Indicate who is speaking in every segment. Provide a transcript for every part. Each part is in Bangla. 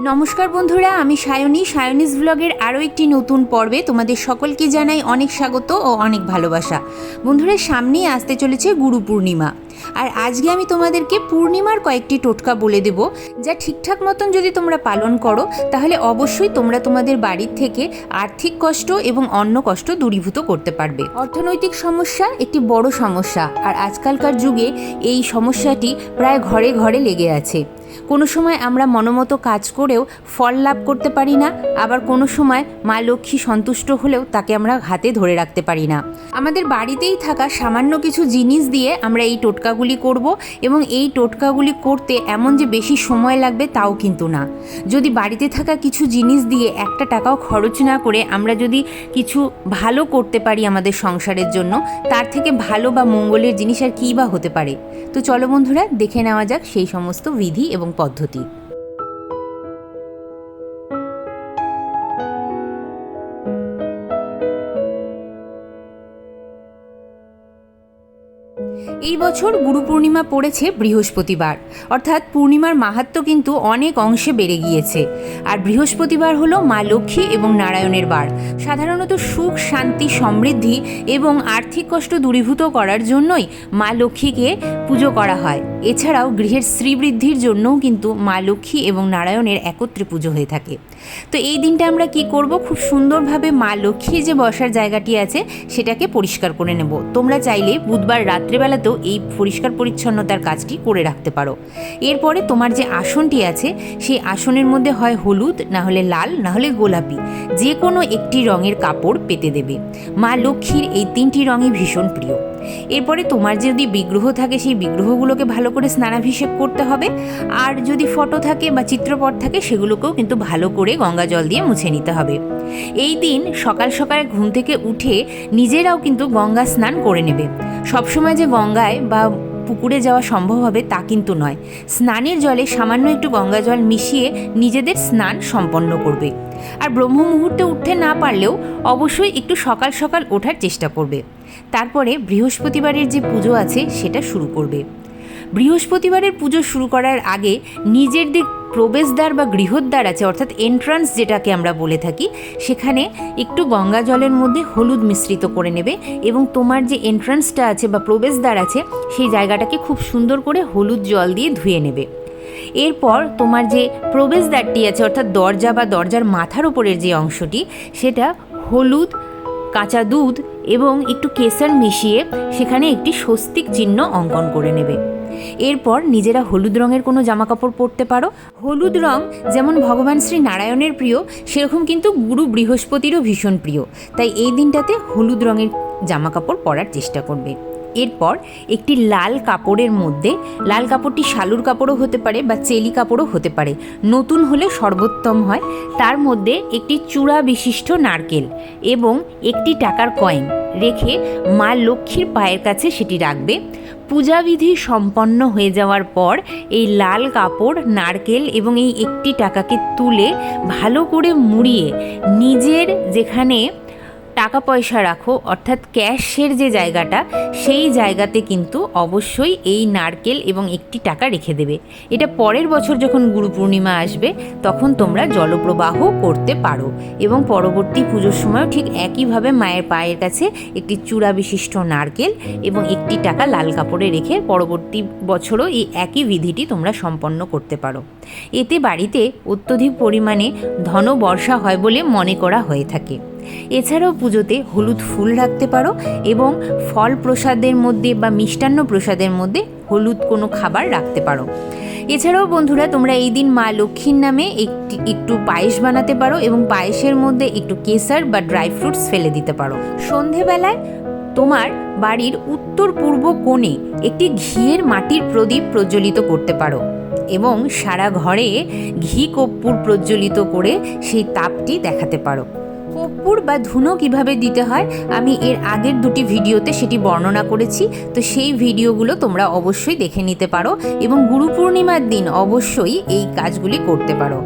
Speaker 1: নমস্কার বন্ধুরা, আমি সায়নী। সায়নিস ব্লগের আরও একটি নতুন পর্বে তোমাদের সকলকে জানাই অনেক স্বাগত ও অনেক ভালোবাসা। বন্ধুরা, সামনেই আসতে চলেছে গুরু পূর্ণিমা। আর আজকে আমি তোমাদেরকে পূর্ণিমার কয়েকটি টোটকা বলে দেব, যা ঠিকঠাক মতন যদি তোমরা পালন করো, তাহলে অবশ্যই তোমরা তোমাদের বাড়ির থেকে আর্থিক কষ্ট এবং অন্য কষ্ট দূরীভূত করতে পারবে। অর্থনৈতিক সমস্যা একটি বড় সমস্যা, আর আজকালকার যুগে এই সমস্যাটি প্রায় ঘরে ঘরে লেগে আছে। কোনো সময় আমরা মনোমতো কাজ করেও ফল লাভ করতে পারি না, আবার কোনো সময় মা লক্ষ্মী সন্তুষ্ট হলেও তাকে আমরা হাতে ধরে রাখতে পারি না। আমাদের বাড়িতেই থাকা সামান্য কিছু জিনিস দিয়ে আমরা এই টোটকাগুলি করব এবং এই টোটকাগুলি করতে এমন যে বেশি সময় লাগবে তাও কিন্তু না। যদি বাড়িতে থাকা কিছু জিনিস দিয়ে একটা টাকাও খরচ না করে আমরা যদি কিছু ভালো করতে পারি আমাদের সংসারের জন্য, তার থেকে ভালো বা মঙ্গলের জিনিস আর কী বা হতে পারে? তো চলো বন্ধুরা, দেখে নেওয়া যাক সেই সমস্ত বিধি এবং পদ্ধতি। এই বছর গুরু পূর্ণিমা পড়েছে বৃহস্পতিবার। অর্থাৎ পূর্ণিমার মাহাত্ম কিন্তু অনেক অংশে বেড়ে গিয়েছে। আর বৃহস্পতিবার হলো মা লক্ষ্মী এবং নারায়ণের বার। সাধারণত সুখ, শান্তি, সমৃদ্ধি এবং আর্থিক কষ্ট দূরীভূত করার জন্যই মা লক্ষ্মীকে পুজো করা হয়। এছাড়াও গৃহের শ্রীবৃদ্ধির জন্যও কিন্তু মা লক্ষ্মী এবং নারায়ণের একত্রে পুজো হয়ে থাকে। তো এই দিনটা আমরা কি করব? খুব সুন্দরভাবে মা লক্ষ্মীর যে বসার জায়গাটি আছে, সেটাকে পরিষ্কার করে নেব। তোমরা চাইলে বুধবার রাত্রেবেলাতেও এই পরিষ্কার পরিচ্ছন্নতার কাজটি করে রাখতে পারো। এরপরে তোমার যে আসনটি আছে, সেই আসনের মধ্যে হয় হলুদ, না হলে লাল, না হলে গোলাপি। যে কোনো একটি রঙের কাপড় পেতে দেবে। মা লক্ষ্মীর এই তিনটি রঙই ভীষণ প্রিয়। এরপরে তোমার যদি বিগ্রহ থাকে, সেই বিগ্রহগুলোকে ভালো করে স্নানাভিষেক করতে হবে। আর যদি ফটো থাকে বা চিত্রপট থাকে, সেগুলোকেও কিন্তু ভালো করে গঙ্গা জল দিয়ে মুছে নিতে হবে। এই দিন সকাল সকালে ঘুম থেকে উঠে নিজেরাও কিন্তু গঙ্গা স্নান করে নেবে। সবসময় যে গঙ্গায় বা পুকুরে যাওয়া সম্ভব হবে তা কিন্তু নয়। স্নানের জলে সামান্য একটু গঙ্গা জল মিশিয়ে নিজেদের স্নান সম্পন্ন করবে। আর ব্রহ্ম মুহূর্তে উঠতে না পারলেও অবশ্যই একটু সকাল সকাল ওঠার চেষ্টা করবে। তারপরে বৃহস্পতিবারের যে পুজো আছে সেটা শুরু করবে। বৃহস্পতিবারের পুজো শুরু করার আগে নিজের দিক প্রবেশদ্বার বা গৃহদ্বার আছে, অর্থাৎ এন্ট্রান্স যেটাকে আমরা বলে থাকি, সেখানে একটু গঙ্গা জলের মধ্যে হলুদ মিশ্রিত করে নেবে এবং তোমার যে এন্ট্রান্সটা আছে বা প্রবেশদ্বার আছে, সেই জায়গাটাকে খুব সুন্দর করে হলুদ জল দিয়ে ধুয়ে নেবে। এরপর তোমার যে প্রবেশদ্বারটি আছে, অর্থাৎ দরজা বা দরজার মাথার ওপরের যে অংশটি, সেটা হলুদ, কাঁচা দুধ এবং একটু কেসার মিশিয়ে সেখানে একটি স্বস্তিক চিহ্ন অঙ্কন করে নেবে। এরপর নিজেরা হলুদ রঙের কোনো জামাকাপড় পরতে পারো। হলুদ রং যেমন ভগবান শ্রী নারায়ণের প্রিয়, সেরকম কিন্তু গুরু বৃহস্পতিরও ভীষণ প্রিয়। তাই এই দিনটাতে হলুদ রঙের জামাকাপড় পরার চেষ্টা করবে। এরপর একটি লাল কাপড়ের মধ্যে, লাল কাপড়টি শালুর কাপড়ও হতে পারে বা চেলি কাপড়ও হতে পারে। নতুন হলে সর্বোত্তম হয়। তার মধ্যে একটি চূড়া বিশিষ্ট নারকেল এবং একটি টাকার কয়েন। রেখে মা লক্ষ্মীর পায়ের কাছে সেটি রাখবে। পূজাবিধি সম্পন্ন হয়ে যাওয়ার পর এই লাল কাপড়, নারকেল এবং এই একটি টাকাকে তুলে ভালো করে মুড়িয়ে নিজের যেখানে টাকা পয়সা রাখো, অর্থাৎ ক্যাশের যে জায়গাটা, সেই জায়গাতে কিন্তু অবশ্যই এই নারকেল এবং একটি টাকা রেখে দেবে। এটা পরের বছর যখন গুরু পূর্ণিমা আসবে, তখন তোমরা জলপ্রবাহ করতে পারো এবং পরবর্তী পুজোর সময়ও ঠিক একইভাবে মায়ের পায়ের কাছে একটি চূড়া বিশিষ্ট নারকেল এবং একটি টাকা লাল কাপড়ে রেখে পরবর্তী বছরও এই একই বিধিটি তোমরা সম্পন্ন করতে পারো। এতে বাড়িতে অত্যধিক পরিমাণে ধন বর্ষা হয় বলে মনে করা হয়ে থাকে। এছাড়াও পুজোতে হলুদ ফুল রাখতে পারো এবং ফল প্রসাদের মধ্যে বা মিষ্টান্ন প্রসাদের মধ্যে হলুদ কোনো খাবার রাখতে পারো। এছাড়াও বন্ধুরা, তোমরা এই দিন মা লক্ষ্মীর নামে একটি, একটু পায়েস বানাতে পারো এবং পায়েসের মধ্যে একটু কেসার বা ড্রাই ফ্রুটস ফেলে দিতে পারো। সন্ধেবেলায় তোমার বাড়ির উত্তর পূর্ব কোণে একটি ঘিয়ের মাটির প্রদীপ প্রজ্বলিত করতে পারো এবং সারা ঘরে ঘি কর্পূর প্রজ্বলিত করে সেই তাপটি দেখাতে পারো। কর্পূর বা ধুনো কীভাবে দিতে হয়, আমি এর আগের দুটি ভিডিওতে সেটি বর্ণনা করেছি। তো সেই ভিডিওগুলো তোমরা অবশ্যই দেখে নিতে পারো এবং গুরু পূর্ণিমার দিন অবশ্যই এই কাজগুলি করতে পারো।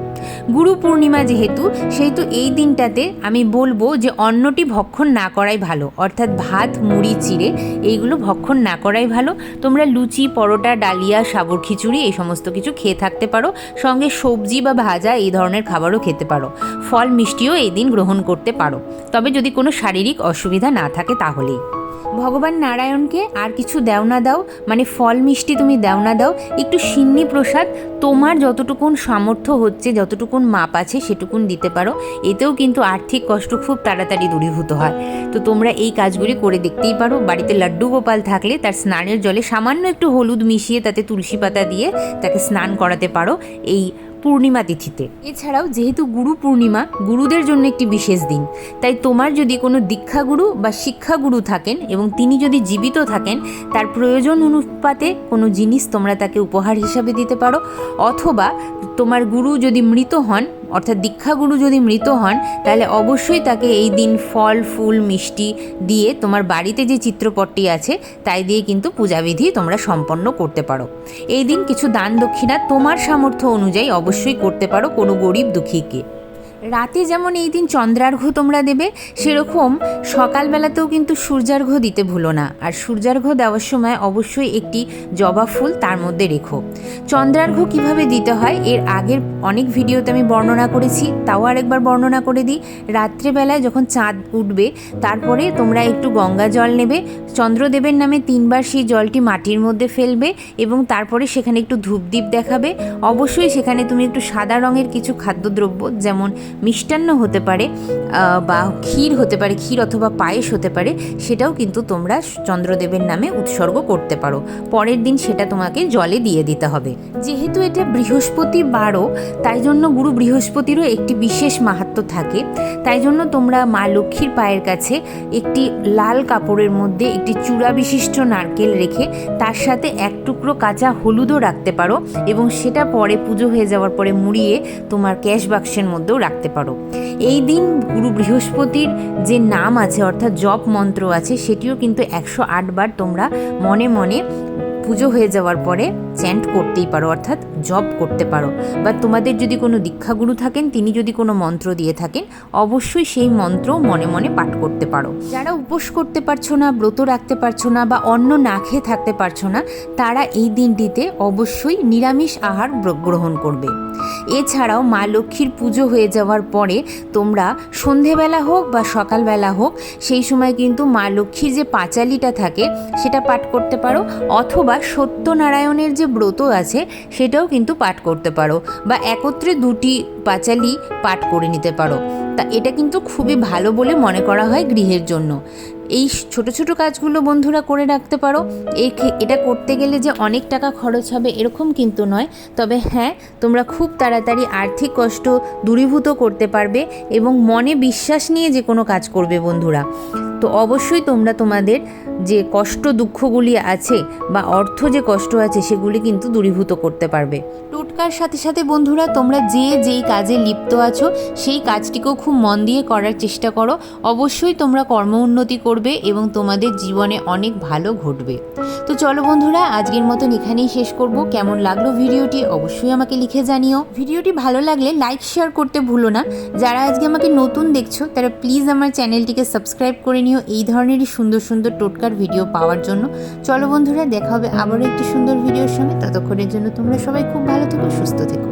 Speaker 1: গুরু পূর্ণিমা যেহেতু, সেহেতু এই দিনটাতে আমি বলব যে অন্নটি ভক্ষণ না করাই ভালো। অর্থাৎ ভাত, মুড়ি, চিড়ে, এইগুলো ভক্ষণ না করাই ভালো। তোমরা লুচি, পরোটা, ডালিয়া সাবর খিচুড়ি, এই সমস্ত কিছু খেয়ে থাকতে পারো। সঙ্গে সবজি বা ভাজা, এই ধরনের খাবারও খেতে পারো। ফল মিষ্টিও এই দিন গ্রহণ করতে পারো। তবে যদি কোনো শারীরিক অসুবিধা না থাকে তাহলেই। ভগবান নারায়ণকে আর কিছু দেও না দাও মানে ফল মিষ্টি তুমি দেও না দাও, একটু সিন্নি প্রসাদ তোমার যতটুকুন সামর্থ্য হচ্ছে, যতটুকুন মাপ আছে সেটুকুন দিতে পারো, এতেও কিন্তু আর্থিক কষ্ট খুব তাড়াতাড়ি দূরীভূত হয়। তো তোমরা এই কাজগুলি করে দেখতেই পারো, বাড়িতে লাড্ডু গোপাল থাকলে তার স্নানের জলে সামান্য একটু হলুদ মিশিয়ে তাতে তুলসী পাতা দিয়ে তাকে স্নান করাতে পারো, এই পূর্ণিমা তিথিতে। এছাড়াও যেহেতু গুরু পূর্ণিমা, গুরুদের জন্য একটি বিশেষ দিন। তাই তোমার যদি কোনো দীক্ষাগুরু বা শিক্ষাগুরু থাকেন এবং তিনি যদি জীবিত থাকেন, তার প্রয়োজন অনুপাতে কোনো জিনিস তোমরা তাকে উপহার হিসাবে দিতে পারো, অথবা তোমার গুরু যদি মৃত হন, অর্থাৎ দীক্ষা গুরু যদি মৃত হন, তাহলে অবশ্যই তাকে এই দিন ফল, ফুল, মিষ্টি দিয়ে তোমার বাড়িতে যে চিত্রপটটি আছে, তাই দিয়ে কিন্তু পূজাবিধি তোমরা সম্পন্ন করতে পারো। এই দিন কিছু দান দক্ষিণা তোমার সামর্থ্য অনুযায়ী অবশ্যই করতে পারো কোনো গরিব দুঃখীকে। রাতে যেমন এই দিন চন্দ্রার্ঘ্য তোমরা দেবে, সেরকম সকালবেলাতেও কিন্তু সূর্যার্ঘ্য দিতে ভুলো না। আর সূর্যার্ঘ্য দেওয়ার সময় অবশ্যই একটি জবা ফুল তার মধ্যে রেখো। চন্দ্রার্ঘ্য কীভাবে দিতে হয়, এর আগের অনেক ভিডিওতে আমি বর্ণনা করেছি, তাও আরেকবার বর্ণনা করে দিই। রাত্রেবেলায় যখন চাঁদ উঠবে, তারপরে তোমরা একটু গঙ্গা জল নেবে, চন্দ্রদেবের নামে তিনবার সেই জলটি মাটির মধ্যে ফেলবে এবং তারপরে সেখানে একটু ধূপদীপ দেখাবে। অবশ্যই সেখানে তুমি একটু সাদা রঙের কিছু খাদ্যদ্রব্য, যেমন মিষ্টান্ন হতে পারে বা ক্ষীর হতে পারে, ক্ষীর অথবা পায়েস হতে পারে, সেটাও কিন্তু তোমরা চন্দ্রদেবের নামে উৎসর্গ করতে পারো। পরের দিন সেটা তোমাকে জলে দিয়ে দিতে হবে। যেহেতু এটা বৃহস্পতি বারও তাই জন্য গুরু বৃহস্পতিরও একটি বিশেষ মাহাত্ম্য থাকে। তাই জন্য তোমরা মা লক্ষ্মীর পায়ের কাছে একটি লাল কাপড়ের মধ্যে একটি চূড়া বিশিষ্ট নারকেল রেখে তার সাথে এক টুকরো কাঁচা হলুদও রাখতে পারো এবং সেটা পরে পুজো হয়ে যাওয়ার পরে মুড়িয়ে তোমার ক্যাশ বাক্সের মধ্যেও রাখতে পারো। এই দিন গুরু বৃহস্পতির যে নাম আছে, অর্থাৎ জপ মন্ত্র আছে, সেটিও কিন্তু একশো আট বার তোমরা মনে মনে পুজো হয়ে যাওয়ার পরে চ্যান্ট করতেই পারো, অর্থাৎ জপ করতে পারো। বা তোমাদের যদি কোনো দীক্ষাগুরু থাকেন, তিনি যদি কোনো মন্ত্র দিয়ে থাকেন, অবশ্যই সেই মন্ত্র মনে মনে পাঠ করতে পারো। যারা উপোস করতে পারছ না, ব্রত রাখতে পারছ না, বা অন্ন না খেয়ে থাকতে পারছ না, তারা এই দিনটিতে অবশ্যই নিরামিষ আহার গ্রহণ করবে। এছাড়াও মা লক্ষ্মীর পুজো হয়ে যাওয়ার পরে তোমরা সন্ধেবেলা হোক বা সকালবেলা হোক, সেই সময় কিন্তু মা লক্ষ্মীর যে পাঁচালিটা থাকে, সেটা পাঠ করতে পারো। অথবা সত্যনারায়ণের যে ব্রত আছে, সেটাও কিন্তু পাঠ করতে পারো বা একত্রে দুটি পাঁচালি পাঠ করে নিতে পারো। তা এটা কিন্তু খুবই ভালো বলে মনে করা হয় গৃহের জন্য। এই ছোট ছোট কাজগুলো বন্ধুরা করে রাখতে পারো। এই এটা করতে গেলে যে অনেক টাকা খরচ হবে এরকম কিন্তু নয়। তবে হ্যাঁ তোমরা খুব তাড়াতাড়ি আর্থিক কষ্ট দূরীভূত করতে পারবে এবং মনে বিশ্বাস নিয়ে যে কোনো কাজ করবে বন্ধুরা। তো অবশ্যই তোমরা তোমাদের যে কষ্ট দুঃখগুলি আছে বা অর্থ যে কষ্ট আছে সেগুলি কিন্তু দূরীভূত করতে পারবে। টোটকার সাথে সাথে বন্ধুরা, তোমরা যে যেই কাজে লিপ্ত আছো, সেই কাজটিকেও খুব মন দিয়ে করার চেষ্টা করো। অবশ্যই তোমরা কর্ম উন্নতি করবে এবং তোমাদের জীবনে অনেক ভালো ঘটবে। তো চলো বন্ধুরা, আজকের মতন এখানেই শেষ করব। কেমন লাগল ভিডিওটি অবশ্যই আমাকে লিখে জানিও। ভিডিওটি ভালো লাগলে লাইক, শেয়ার করতে ভুলো না। যারা আজকে আমাকে নতুন দেখছ, তারা প্লিজ আমার চ্যানেলটিকে সাবস্ক্রাইব করে নিও। এই ধরনেরই সুন্দর সুন্দর টোটকার ভিডিও পাওয়ার জন্য। চলো বন্ধুরা, দেখা হবে আবারও একটি সুন্দর ভিডিওর সঙ্গে। ততক্ষণের জন্য তোমরা সবাই খুব ভালো থেকো, সুস্থ থেকো।